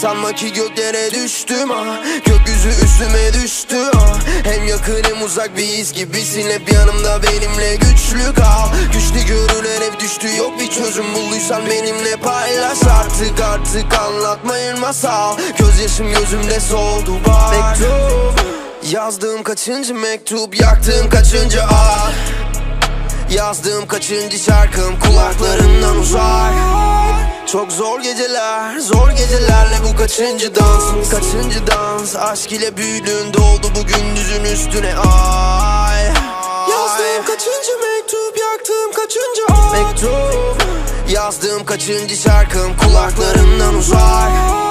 Sanma ki göklere düştüm ha Gökyüzü üstüme düştü ha Hem yakın hem uzak bir his gibisin. Hep yanımda benimle güçlü kal. Güçlü görülen hep düştü yok bir çözüm Bulduysan benimle paylaş. Artık artık Anlatmayın masal Gözyaşım gözümde soldu bak. Mektup. Yazdığım kaçıncı mektup? Yaktığım kaçıncı ah? Yazdığım kaçıncı şarkım? Kulaklarından uzak Çok zor geceler, zor gecelerle bu kaçıncı dans? Kaçıncı dans, aşk ile büyüdün doldu bu gündüzün üstüne. Ay Yazdığım kaçıncı mektup, yaktığım kaçıncı ay Mektup Yazdığım kaçıncı şarkım? Kulaklarından uzak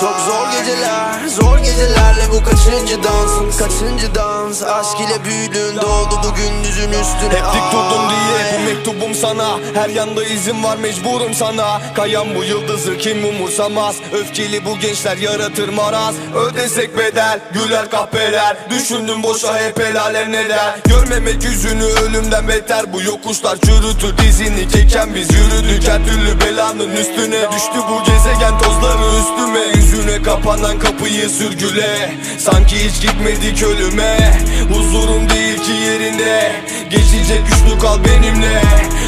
çok zor geceler, zor gecelerle bu kaçıncı dans? Kaçıncı dans, aşk ile büyüdün doldu bu gündüzün üstüne. Hep dik durdum Ay. diye bu mektubum sana. Her yanda izin var mecburum sana. Kayan bu yıldızı kim umursamaz? Öfkeli bu gençler yaratır maraz. Ödesek bedel güler kahpeler. Düşündüm boşa hep helaler neler Görmemek yüzünü ölümden beter. Bu yokuşlar çürütür dizini. Keken biz Yürüdük her türlü belanın üstüne. Düştü bu gezegen tozları üstüme Yüzüne kapanan kapıyı sürgüle. Sanki hiç gitmedik ölüme. Huzurum değil ki yerinde. Geçecek güçlü kal benimle.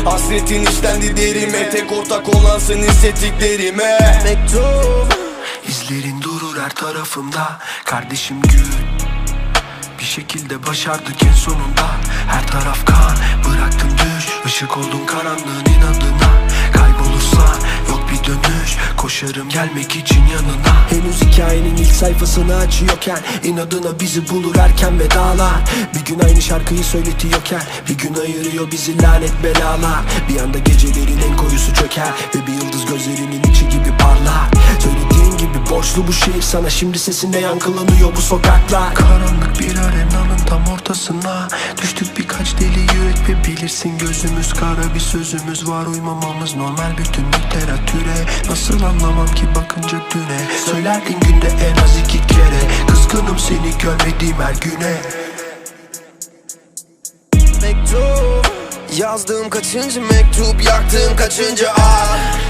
Hasretin işlendi derime. Tek ortak olansın hissettiklerime. Mektup İzlerin durur her tarafımda. Kardeşim gül. Bir şekilde başardık en sonunda. Her taraf kan. Bıraktın düş. Işık oldun karanlığın inadına Koşarım. Gelmek için yanına. Henüz hikayenin ilk sayfasını açıyorken inadına bizi bulur erken vedalar. Bir gün aynı şarkıyı söyletiyorken Bir gün ayırıyor bizi lanet belalar. Bir anda gecelerin en koyusu çöker Ve bir yıldız gözlerinin borçlu bu şehir sana Şimdi sesinde yankılanıyor bu sokaklar. Karanlık bir arenanın tam ortasına Düştük birkaç deli yürek ve bilirsin gözümüz kara bir sözümüz var Uymamamız normal bütün literatüre. Nasıl anlamam ki bakınca düne? Söylerdin günde en az iki kere Kızgınım seni görmediğim her güne. Mektup Yazdığım kaçıncı mektup Yaktığım kaçıncı ah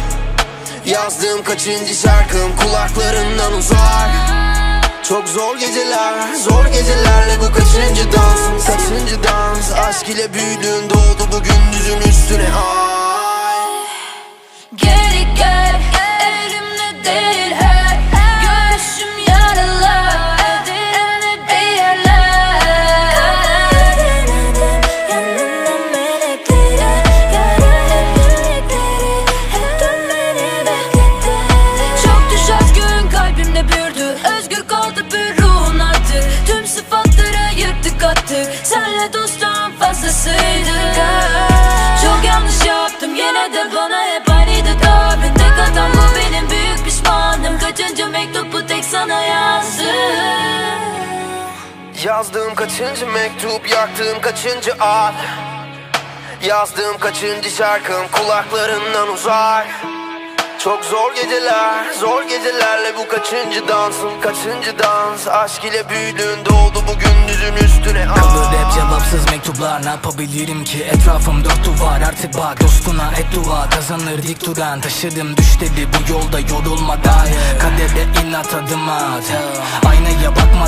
Yazdığım kaçıncı şarkım? Kulaklarından uzak Çok zor geceler Zor gecelerle bu kaçıncı dans? Kaçıncı dans? Aşk ile büyüdün doldu bu gündüzün üstüne. ay Yazdığım kaçıncı mektup Yaktığım kaçıncı ad? Yazdığım kaçıncı şarkım Kulaklarından uzak? Çok zor geceler Zor gecelerle bu kaçıncı dansın Kaçıncı dans? Aşk ile büyüdün doldu bu gündüzün üstüne ay. Kalır hep cevapsız mektuplar Ne yapabilirim ki? Etrafım dört duvar Artık bak dostuna et dua. Kazanır dik duran Taşıdım düş dedi bu yolda yorulmadan Kaderde inat adım at. Aynaya Silinmez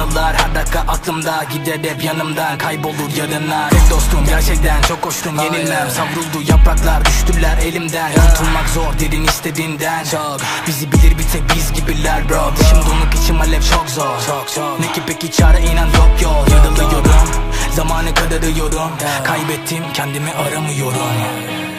anılar her dakika aklımda. Gider hep yanımdan kaybolur yarınlar Tek dostum gerçekten çok hoştum. Yenilmem Savruldu yapraklar düştüler elimden. Kurtulmak zor derin istediğinden. Çok. Bizi bilir bir tek biz gibiler bro. Dışım donuk içim alev çok zor. Ne ki peki çare inan yok yol Yarılıyorum Zamanı kadar arıyorum Kaybettim kendimi aramıyorum